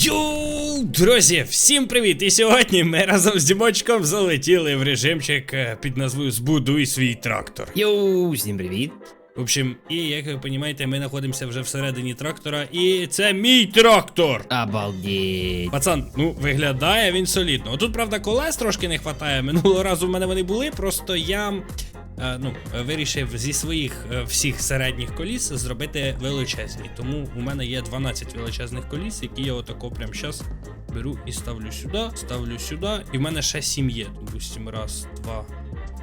Йоу, друзі, всім привіт! І сьогодні ми разом з Дімочком залетіли в режимчик е, під назвою Збудуй свій трактор. Йоу, всім привіт. В общем, і як ви розумієте, ми знаходимося вже всередині трактора, і це мій трактор! Обалдеть. Пацан, ну виглядає він солідно. Тут, правда, колес трошки не вистачає. Минулого разу в мене вони були, просто я. Е, Ну, вирішив зі своїх е, всіх середніх коліс зробити величезні. Тому у мене є 12 величезних коліс, які я отако прямо зараз беру і ставлю сюди, ставлю сюди. І в мене ще 7 є. Допустимо, раз, два,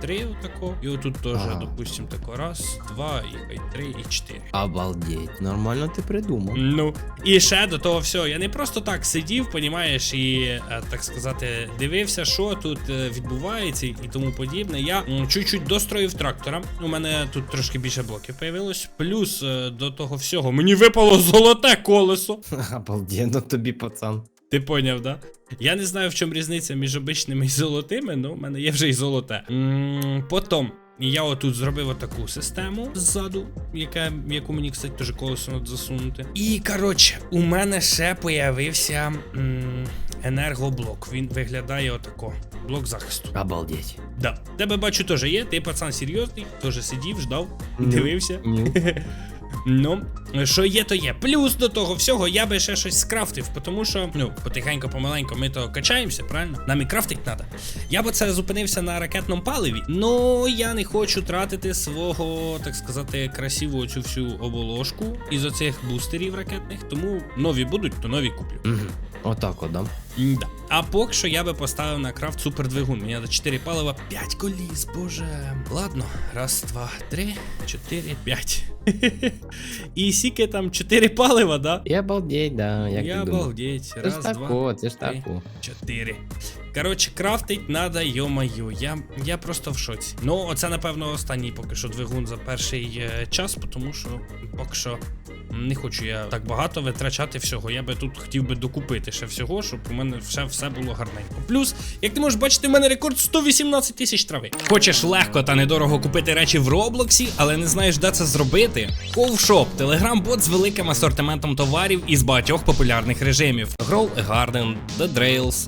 три, отако. І отут теж, Ага. допустим, тако. Раз, два, і хай три, і чотири. Обалдеть. Нормально ти придумав. Ну, і ще до того всього, я не просто так сидів, понімаєш, і е, так сказати, дивився, що тут е, відбувається і тому подібне. Я чуть-чуть достроїв трактора. У мене тут трошки більше блоків появилось. Плюс е, до того всього мені випало золоте колесо. Обалденно тобі, пацан. Ти поняв, да? Я не знаю, в чому різниця між обичними і золотими, але в мене є вже і золоте. потім. Я отут зробив отаку систему ззаду, яка, яку мені, кстати, теж колесо надо засунути. І коротше, у мене ще появився м, енергоблок. Він виглядає отако. Блок захисту. Обалдеть. Да. Тебе бачу теж є. Ти пацан серйозний, теж сидів, ждав, Ну. дивився. Ну, що є, то є. Плюс до того всього я би ще щось скрафтив, тому що, ну, потихеньку, помаленьку ми то качаємося, правильно? Нам і крафтить треба. Я б це зупинився на ракетному паливі, але я не хочу тратити свого, так сказати, красиву цю всю оболошку із оцих бустерів ракетних, тому нові будуть, то нові куплю. Мгм. Отак от, да? Да. А поки що я би поставив на крафт супердвигун. Мені треба 4 палива, 5 коліс, боже. Ладно, раз, два, три, чотири, п'ять. І сіки там 4 палива, да? І обалдеть, да, як я ти думав. обалдеть. Це Раз, ж два, тако, це ж три, тако. чотири. Коротше, крафтить надо, йо-майо. Я, я просто в шоці. Ну, оце, напевно, останній поки що двигун за перший е, час, тому що поки що не хочу я так багато витрачати всього. Я би тут хотів би докупити ще всього, щоб у мене все, все було гарненько. Плюс, як ти можеш бачити, у мене рекорд 118 тисяч трави. Хочеш легко та недорого купити речі в Роблоксі, але не знаєш, де це зробити? Ковшоп телеграм-бот з великим асортиментом товарів із багатьох популярних режимів: Grow a Garden, The Drails,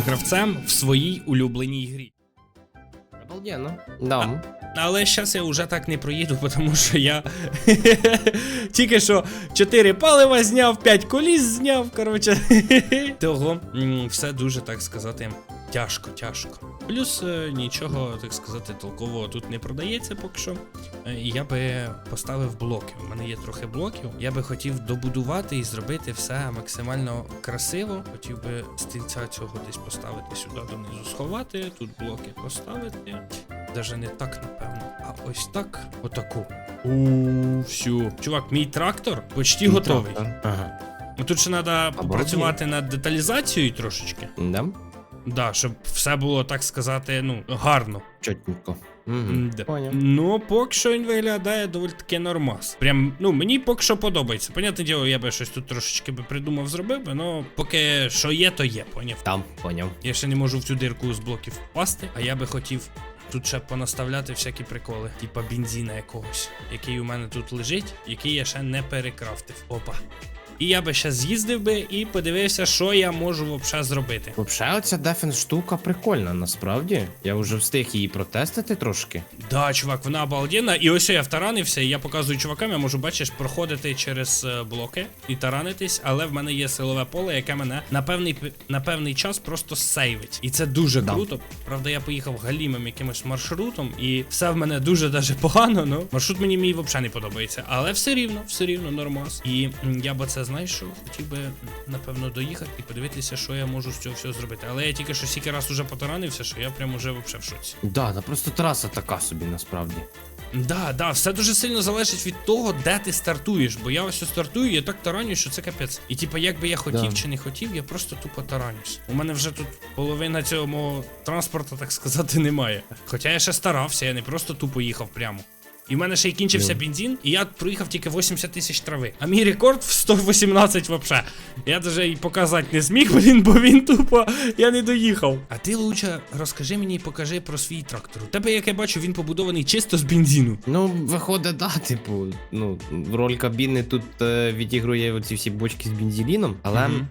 гравцем в своїй улюбленій грі. Обалденно. Да. Але зараз я вже так не проїду, тому що я тільки що 4 палива зняв, 5 коліс зняв. Коротше, того все дуже так сказати. Тяжко, тяжко. Плюс е, нічого, так сказати, толкового тут не продається поки що. Е, я би поставив блоки. У мене є трохи блоків. Я би хотів добудувати і зробити все максимально красиво. Хотів би стільця цього десь поставити сюди донизу, сховати, тут блоки поставити. Даже не так, напевно. А ось так. Отаку. У всю. Чувак, мій трактор почти готовий. Ага. Ну, Тут ще треба попрацювати над деталізацією трошечки. Да? Да, щоб все було, так сказати, ну, гарно. Чотненько. Угу. Поняв. Ну, поки що він виглядає доволі таки нормас. Прям, ну, мені поки що подобається. Понятне діло, я би щось тут трошечки би придумав, зробив би, ну, поки що є, то є, поняв. Там, поняв. Я ще не можу в цю дирку з блоків впасти, а я би хотів тут ще понаставляти всякі приколи, типа бензина якогось, який у мене тут лежить, який я ще не перекрафтив. Опа. І я би ще з'їздив би і подивився, що я можу взагалі зробити. Взагалі, оця дефенс штука прикольна, насправді. Я вже встиг її протестити трошки. Да, чувак, вона обалденна. І ось я втаранився, і я показую чувакам, я можу, бачиш, проходити через е, блоки і таранитись, але в мене є силове поле, яке мене на певний на певний час просто сейвить. І це дуже Да. круто. Правда, я поїхав галімим якимось маршрутом, і все в мене дуже даже погано. Ну маршрут мені мій взагалі не подобається. Але все рівно, все рівно нормас. І я би це знаєш, що хотів би напевно доїхати і подивитися, що я можу з цього всього зробити. Але я тільки що стільки раз уже потаранився, що я прям уже вообще в шоці. Да, та просто траса така собі насправді. Да, да, все дуже сильно залежить від того, де ти стартуєш. Бо я ось стартую, я так таранюю, що це капець. І типа, як би я хотів Да. чи не хотів, я просто тупо таранюсь. У мене вже тут половина цього мого транспорту, так сказати, немає. Хоча я ще старався, я не просто тупо їхав прямо. І в мене ще й кінчився Ну. бензин, і я проїхав тільки 80 тисяч трави. А мій рекорд в 118 вообще. Я даже і показати не зміг, блін, бо він тупо, я не доїхав. А ти лучше розкажи мені і покажи про свій трактор. У тебе, як я бачу, він побудований чисто з бензину. Ну, виходить, да, типу, ну, роль кабіни тут е, відігрує оці всі бочки з бензиліном, але Мгм.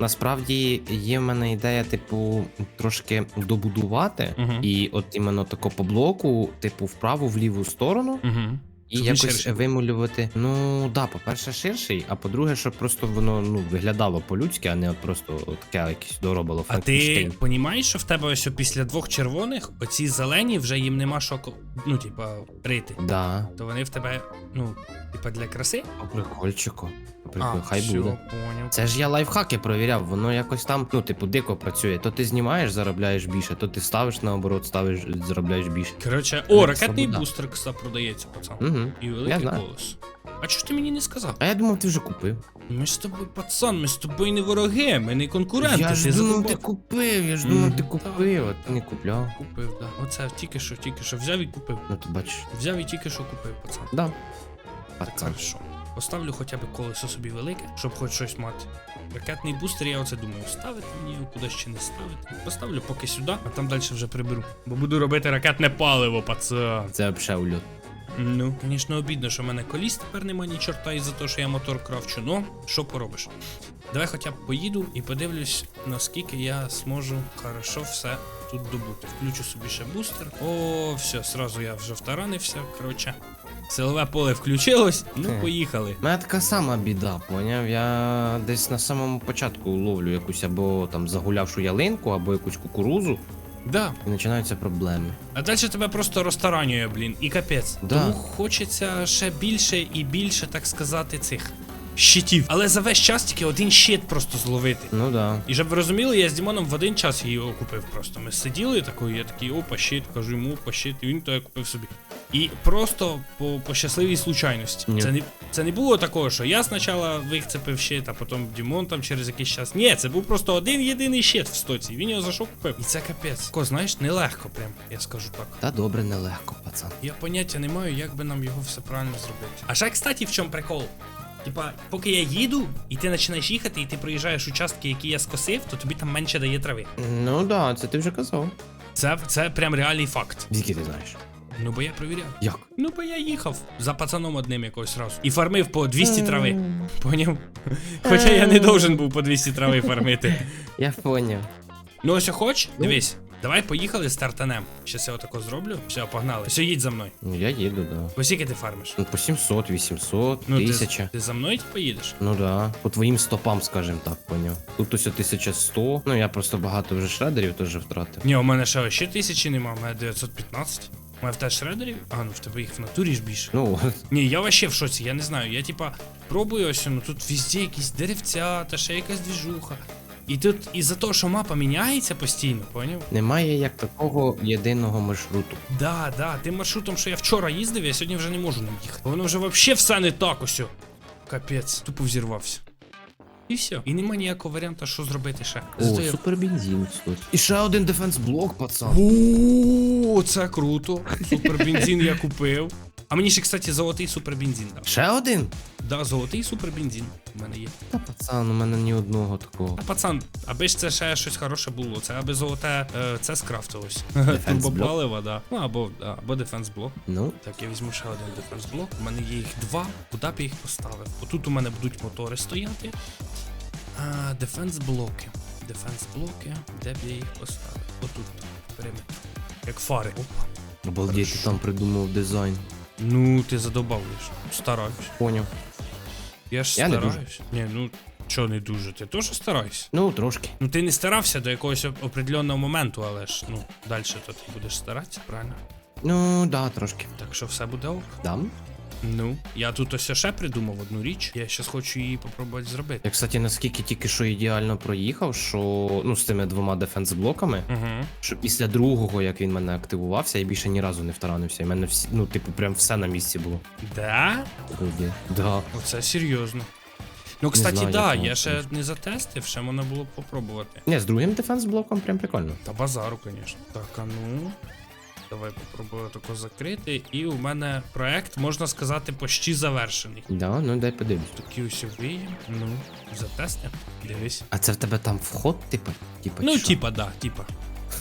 Насправді є в мене ідея, типу, трошки добудувати. Мгм. І от іменно тако по блоку, типу, вправу в ліву сторону, Угу. І Щоб якось ширший був. вимулювати. Ну да, по-перше, ширший, а по-друге, щоб просто воно ну виглядало по-людськи, а не от просто таке якесь доробило А ти розумієш, що в тебе ось після двох червоних, оці зелені вже їм нема що ко- ну, типа, рити. Да, То вони в тебе, ну, типа для краси? по прикольчику. По хай все, буде. поняв. Це ж я лайфхаки провіряв, воно якось там, ну, типу, дико працює. То ти знімаєш, заробляєш більше, то ти ставиш наоборот, ставиш, заробляєш більше. Коротше, Ну, о, ракетний свобода. бустер, кстати, продається, пацан. Угу. І Я велике знаю. колесо. А чого ж ти мені не сказав? А я думав, ти вже купив. Ми ж з тобою, пацан, ми з тобою не вороги, ми не конкуренти. я ж ти думав, ти купив, я ж думав, ти купив, а ти не купляв. Купив, да. Оце тільки що, тільки що взяв і купив. Ну ти бачиш. Взяв і тільки що купив, пацан. Да. Так Пацан. хорошо. Поставлю хоча б колесо собі велике, щоб хоч щось мати. Ракетний бустер, я оце думаю, ставити мені його куди ще не ставити. Поставлю поки сюди, а там далі вже приберу. Бо буду робити ракетне паливо, пацан. Це взагалі ульот. Ну, звісно, обідно, що в мене коліс тепер нема ні чорта із-за того, що я мотор кравчу. Ну, що поробиш? Давай хоча б поїду і подивлюсь, наскільки я зможу хорошо все тут добути. Включу собі ще бустер. О, все, сразу я вже втаранився. Коротше, силове поле включилось. Ну, Хе. поїхали. У мене така сама біда, поняв? Я десь на самому початку ловлю якусь або там загулявшу ялинку, або якусь кукурузу, Да. і починаються проблеми. А далі тебе просто розтаранює, блін, і капець. Да. Тому хочеться ще більше і більше, так сказати, цих щитів. Але за весь час тільки один щит просто зловити. Ну да. І щоб ви розуміли, я з Дімоном в один час її купив просто. Ми сиділи такою, я такий, опа, щит, кажу йому, опа, щит, і він то я купив собі. І просто по, по щасливій случайності. Ні. Це не, це не було такого, що я спочатку вихцепив щит, а потім Дімон там через якийсь час. Ні, це був просто один єдиний щит в стоці. Він його зайшов купив. І це капець. Ко, знаєш, нелегко прям, я скажу так. Та добре, нелегко, пацан. Я поняття не маю, як би нам його все правильно зробити. А ще, кстати, в чому прикол? Типа, поки я їду, і ти починаєш їхати, і ти проїжджаєш участки, які я скосив, то тобі там менше дає трави. Ну да, це ти вже казав. Це, це прям реальний факт. Звідки ти знаєш? Ну бо я провіряв. Як? Ну бо я їхав за пацаном одним якось разу. І фармив по 200 трави. Поняв? Хоча я не должен був по 200 трави фармити. Я поняв. Ну ось хоч, Ну. дивись. Давай поїхали стартанем. Щас я отако зроблю. Все, погнали. Все, їдь за мною. Ну я їду, да. По скільки ти фармиш? Ну по 700, 800, Ну, ти, 1000. ти за мною поїдеш? Ну да. По твоїм стопам, скажем так, поняв. Тут ось 1100. Ну я просто багато вже шредерів теж втратив. Ні, у мене ще ще тисячі нема, у мене 915. Мене в те шредерів? А, ну в тебе їх в натурі ж більше. Ну, Ні, я вообще в шоці, я не знаю. Я типа пробую ось, ну тут везде якісь деревця, та ще якась двіжуха. І тут із-за того, що мапа міняється постійно, поняв? немає як такого єдиного маршруту. Да, да, тим маршрутом, що я вчора їздив, я сьогодні вже не можу ним їхати. Воно вже вообще все не так ось. Капець, тупо взірвався. І все. І нема ніякого варіанта, що зробити ще. О, Зато я- супер бензин, кстати. І ще один дефенс блок, пацан. О, це круто. Супербензин я купив. А мені ще, кстати, золотий супербензин дав. Ще один? Да, золотий супербензин у мене є. Та пацан, у мене ні одного такого. А пацан, аби ж це ще щось хороше було, це аби золоте е, це скрафтилось. Defense Турбопаливо, да. Ну або, да, або дефенс блок. Ну, Так, я візьму ще один дефенс блок. У мене є їх два. Куди б я їх поставив? Отут у мене будуть мотори стояти. А, дефенс блоки. Дефенс блоки. Де б я їх поставив? Отут, периметр. Як фари. Опа. обалдеть, ти там придумав дизайн. Ну, ти задобавлюєш. Стараюсь. Поняв. Я ж Я не стараюсь. Не, ну чого не дуже? Ти теж старайся. Ну, трошки. Ну ти не старався до якогось оп- определенного моменту, але ж ну далі то ти будеш старатися, правильно? Ну, да, трошки. Так що все буде ок. Дам. Ну, я тут ось ще придумав одну річ. Я щас хочу її попробувати зробити. Я, кстати, наскільки тільки що ідеально проїхав, що ну з тими двома дефенс-блоками, Угу. що після другого, як він мене активувався, я більше ні разу не втаранився. І мене всі, ну, типу, прям все на місці було. Да? Да. Оце серйозно. Ну, кстати, знаю, да, я ще не затестив, ще можна було б попробувати. Ні, з другим дефенс-блоком прям прикольно. Та базару, звісно. Так, а ну. Давай попробую тако закрити. І у мене проект, можна сказати, почти завершений. Да, ну дай подивлюсь. Такі усі виїм. Ну, затестимо. Дивись. А це в тебе там вход, типу? Типа, Ну, що? типа, да, типа.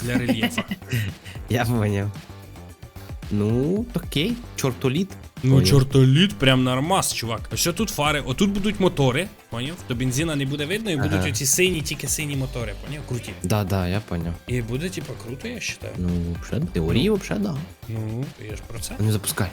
Для рельєфа. Я поняв. Ну, окей, чортоліт. Ну, чортоліт, прям нормас, чувак. А що тут фари, отут будуть мотори, поняв? То бензина не буде видно, і будуть Ага. оці сині, тільки сині мотори, поняв? Круті. Да, да, я поняв. І буде, типа, круто, я вважаю. Ну, вообще, в теорії, взагалі, да. Ну, я ж про це. А Ну запускай.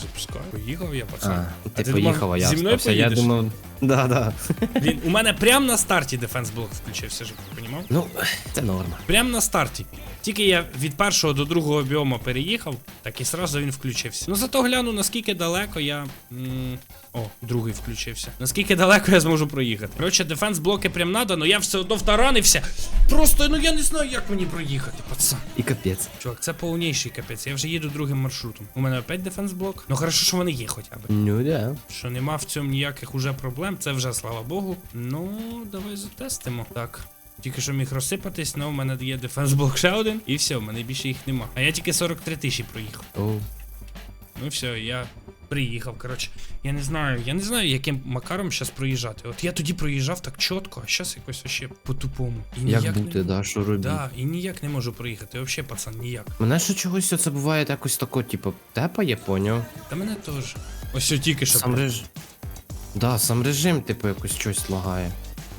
Запускаю. Поїхав я, пацан. А, А ти, ти поїхав, думав, а я зі мною поїдеш? Я думав. Да, да. Він, у мене прямо на старті дефенс блок включився, щоб понімав? Ну, це норма. Прямо на старті. Тільки я від першого до другого біома переїхав, так і сразу він включився. Ну зато гляну, наскільки далеко я. м, О, другий включився. Наскільки далеко я зможу проїхати. Коротше, дефенс блоки прям надо, але я все одно втаранився. Просто ну я не знаю, як мені проїхати, пацан. І капець. Чувак, це повніший капець. Я вже їду другим маршрутом. У мене опять дефенс блок. Ну хорошо, що вони є хоча б. Ну да. Що нема в цьому ніяких уже проблем, це вже слава Богу. Ну, давай затестимо. Так. Тільки що міг розсипатись, але в мене є дефенс блок ще один, і все, в мене більше їх нема. А я тільки 43 тисячі проїхав. О, Ну все, я приїхав. Коротше, я не знаю, я не знаю, яким макаром зараз проїжджати. От я тоді проїжджав так чітко, а зараз якось ще по-тупому. І як ніяк бути, не... да, що робити? Да, і ніяк не можу проїхати. Взагалі, пацан, ніяк. Мене ще чогось це буває якось тако, типу, тепає, поняв? Та мене теж. Ось що тільки що. Сам режим. Да, сам режим, типу, якось щось лагає.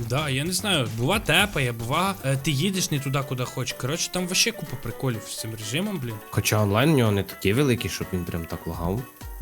Да, я не знаю, бува тепає, бува, е, ти їдеш не туди, куди хочеш. Коротше, там вообще купа приколів з цим режимом, блін. Хоча онлайн у нього не такий великий, щоб він прям так лагав.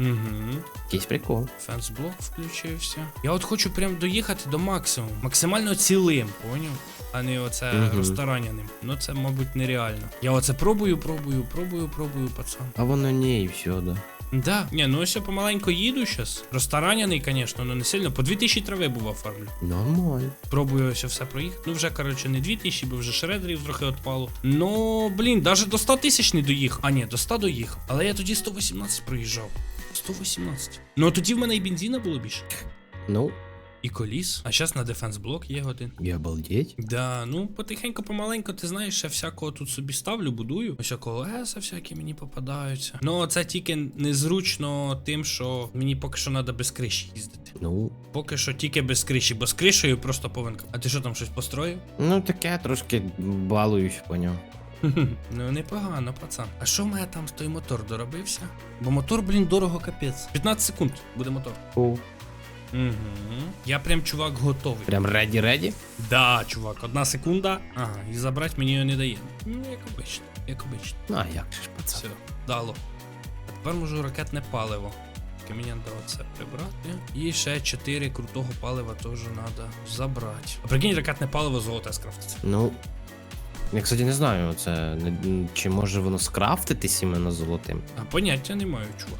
Угу. Якийсь прикол. Фенсблок включився. Я от хочу прям доїхати до максимуму. Максимально цілим, поняв? А не оце Мгм. розтараняним. Ну це, мабуть, нереально. Я оце пробую, пробую, пробую, пробую, пацан. А воно не, і все, да. Да. Ні, ну ось я помаленьку їду щас. Розтараняний, звісно, але не сильно. По 2000 трави бува фармлю. Нормально. Пробую ось все проїхати. Ну вже, коротше, не 2000, бо вже шредерів трохи відпало. Ну, блін, навіть до 100 тисяч не доїхав. А ні, до 100 доїхав. Але я тоді 118 проїжджав. 118. Ну а тоді в мене і бензина було більше. Ну, І коліс. А зараз на дефенс блок є один. і обалдеть. Да, ну потихеньку, помаленьку, ти знаєш, я всякого тут собі ставлю, будую. Ось колеса всякі мені попадаються. Ну, це тільки незручно тим, що мені поки що треба без криші їздити. Ну, Поки що тільки без криші, бо з кришею просто повинка. А ти що там щось построїв? ну таке трошки балуюсь, поняв. Ну непогано, пацан. А що в мене там той мотор доробився? Бо мотор, блін, дорого капець. 15 секунд буде мотор. Угу. Я прям чувак готовий. прям реді-реді? Да, чувак, одна секунда. Ага, і забрати мені його не дає. Ну, як обично, як обично. Ну, а як же ж, пацан? Все, дало. А тепер можу ракетне паливо. Тільки мені треба це прибрати. І ще 4 крутого палива теж треба забрати. А прикинь, ракетне паливо золоте скрафтиться. Ну. Я, кстати, не знаю, це не, чи може воно скрафтитись іменно золотим. А поняття не маю, чувак.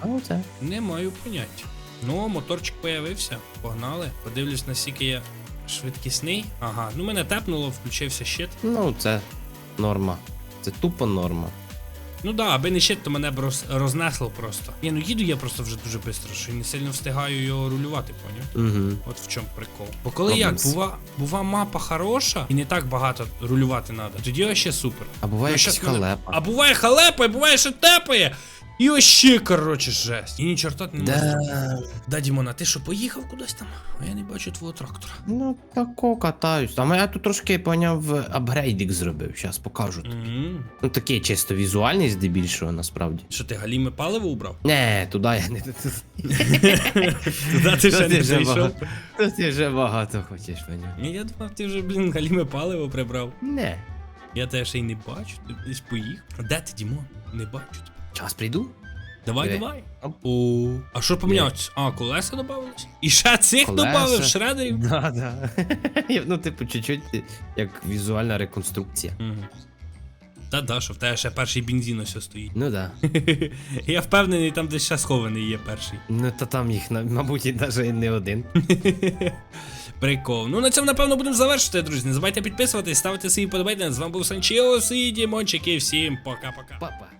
А оце. Не маю поняття. Ну, моторчик появився. Погнали. Подивлюсь, наскільки я швидкісний. Ага, ну мене тепнуло, включився щит. Ну, це норма. Це тупо норма. Ну да, аби не щит, то мене б роз, рознесло просто. Ні, ну їду я просто вже дуже швидко, що не сильно встигаю його рулювати, поняв? Угу. От в чому прикол. Бо коли як, бува, бува мапа хороша і не так багато рулювати треба, тоді ще супер. А буває Ну, щас халепа. А буває халепа, і буває, що тепає. І вообще, короче, жесть. І ні чорта не. Да. Да, Дімона, ти що, поїхав кудись там? А я не бачу твого трактора. Ну, тако катаюсь. Там я тут трошки поняв апгрейдик зробив. Зараз покажу. М. Ну такий чисто візуальний здебільшого, насправді. Що ти галіме паливо убрав? Не, туди я не. Туди ти ще не зайшов. Тут ти вже багато хочеш мені. Ні, я думав, ти вже, блін, галіме паливо прибрав. Не. Я ще й не бачу, ти десь поїхав. Де ти, Дімон? Не бачу тебе. Час прийду? Давай, Диви. давай. О, а що помінялось? А, колеса додавались? І ще цих додавив шредерів? Да, да. Ну, типу, чуть-чуть як візуальна реконструкція. Угу. Та да, що в тебе ще перший бензин ось стоїть. Ну да. Я впевнений, там десь ще схований є перший. Ну та там їх, мабуть, і навіть не один. Прикол. Ну на цьому, напевно, будемо завершити, друзі. Не забувайте підписуватись, ставити свої подобайки. З вами був Санчіос і Дімончик, і всім пока-пока. Папа.